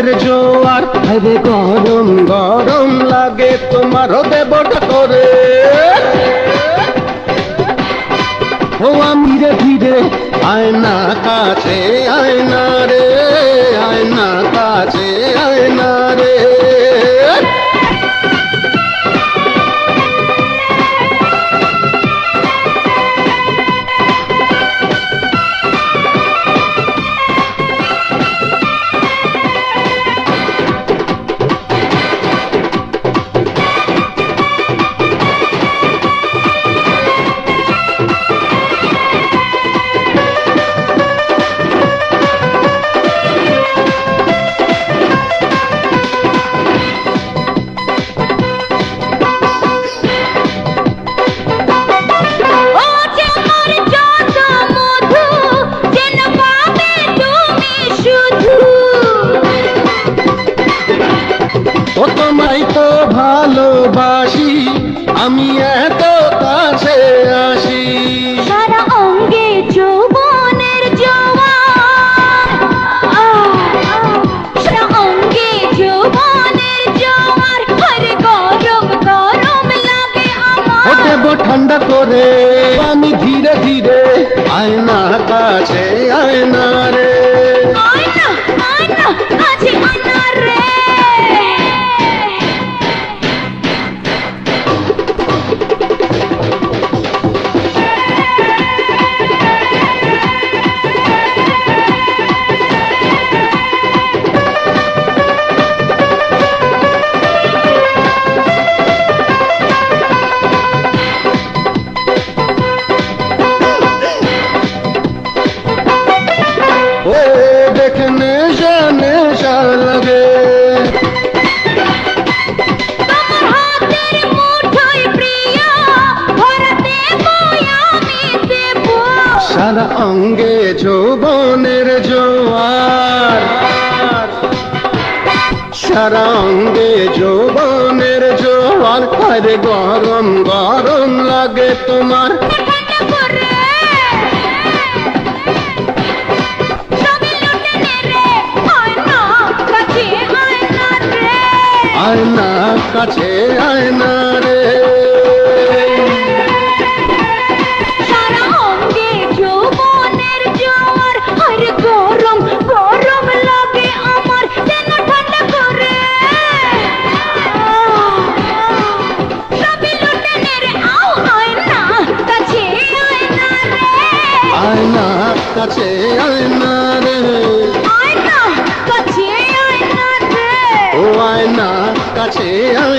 প্রেমের জোয়ার। হাইরে গরম গরম লাগে তোমার দেবটা করে। ও আমি রে ধীরে, আয়না কাছে, আয়না রে। রে। পানি ধীরে ধীরে আয়না কাছে আয়না রে তার অঙ্গে যৌবনের জোয়ার। সারা অঙ্গে যৌবনের জোয়ার। আরে গরম গরম লাগে তোমার। আয়না কাছে কাছে আয় না রে ও আয় না কাছে আয়